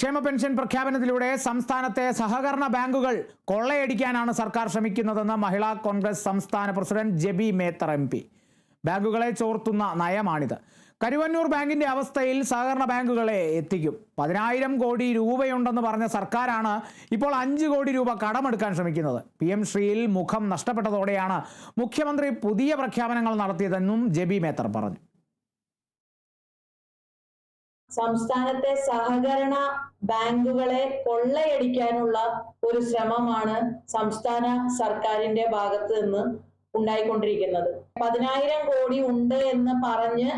ക്ഷേമ പെൻഷൻ പ്രഖ്യാപനത്തിലൂടെ സംസ്ഥാനത്തെ സഹകരണ ബാങ്കുകൾ കൊള്ളയടിക്കാനാണ് സർക്കാർ ശ്രമിക്കുന്നതെന്ന് മഹിളാ കോൺഗ്രസ് സംസ്ഥാന president Jebi Mather M P. ബാങ്കുകളെ ചോർത്തുന്ന നയമാണിത്. കരുവന്നൂർ ബാങ്കിന്റെ അവസ്ഥയിൽ സഹകരണ ബാങ്കുകളെ എത്തിക്കും. പതിനായിരം കോടി രൂപയുണ്ടെന്ന് പറഞ്ഞ സർക്കാരാണ് ഇപ്പോൾ അഞ്ച് കോടി രൂപ കടമെടുക്കാൻ ശ്രമിക്കുന്നത്. പി എം ശ്രീയിൽ മുഖം നഷ്ടപ്പെട്ടതോടെയാണ് മുഖ്യമന്ത്രി പുതിയ പ്രഖ്യാപനങ്ങൾ നടത്തിയതെന്നും ജെബി മേത്തർ പറഞ്ഞു. സംസ്ഥാനത്തെ സഹകരണ ബാങ്കുകളെ കൊള്ളയടിക്കാനുള്ള ഒരു ശ്രമമാണ് സംസ്ഥാന സർക്കാരിന്റെ ഭാഗത്ത് നിന്ന് ഉണ്ടായിക്കൊണ്ടിരിക്കുന്നത്. പതിനായിരം കോടി ഉണ്ട് എന്ന് പറഞ്ഞ്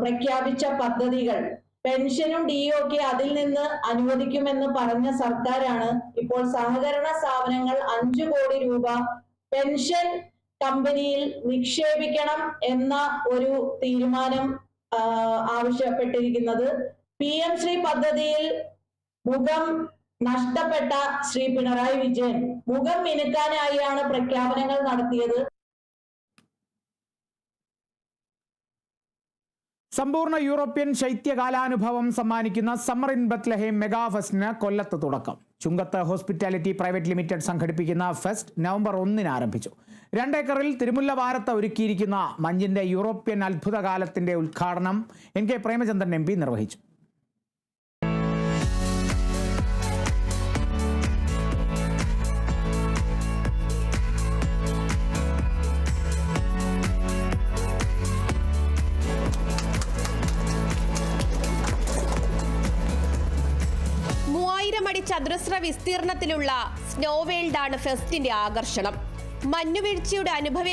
പ്രഖ്യാപിച്ച പദ്ധതികൾ പെൻഷനും ഡിഒ ഒക്കെ അതിൽ നിന്ന് അനുവദിക്കുമെന്ന് പറഞ്ഞ സർക്കാരാണ് ഇപ്പോൾ സഹകരണ സ്ഥാപനങ്ങൾ അഞ്ചു കോടി രൂപ പെൻഷൻ കമ്പനിയിൽ നിക്ഷേപിക്കണം എന്ന ഒരു തീരുമാനം ആവശ്യപ്പെട്ടിരിക്കുന്നത്. പി എം ശ്രീ പദ്ധതിയിൽ മുഖം നഷ്ടപ്പെട്ട ശ്രീ പിണറായി വിജയൻ. മുഖം മിനുക്കാനായാണ് പ്രഖ്യാപനങ്ങൾ നടത്തിയത്. സമ്പൂർണ യൂറോപ്യൻ ശൈത്യകാലാനുഭവം സമ്മാനിക്കുന്ന സമ്മർ ഇൻ ബത്ലഹേം മെഗാ ഫെസ്റ്റിന് കൊല്ലത്ത് തുടക്കം. ചുങ്കത്ത് ഹോസ്പിറ്റാലിറ്റി പ്രൈവറ്റ് ലിമിറ്റഡ് സംഘടിപ്പിക്കുന്ന ഫെസ്റ്റ് നവംബർ ഒന്നിന് ആരംഭിച്ചു. രണ്ടേക്കറിൽ തിരുമുല്ല വാരത്ത് ഒരുക്കിയിരിക്കുന്ന മഞ്ഞിന്റെ യൂറോപ്യൻ അത്ഭുതകാലത്തിന്റെ ഉദ്ഘാടനം എൻ കെ പ്രേമചന്ദ്രൻ എം നിർവഹിച്ചു. മൂവായിരം അടി ചതുരശ്ര വിസ്തീർണത്തിലുള്ള സ്നോ വേൾഡാണ് ഫെസ്റ്റിന്റെ ആകർഷണം. മഞ്ഞുവീഴ്ചയുടെ അനുഭവ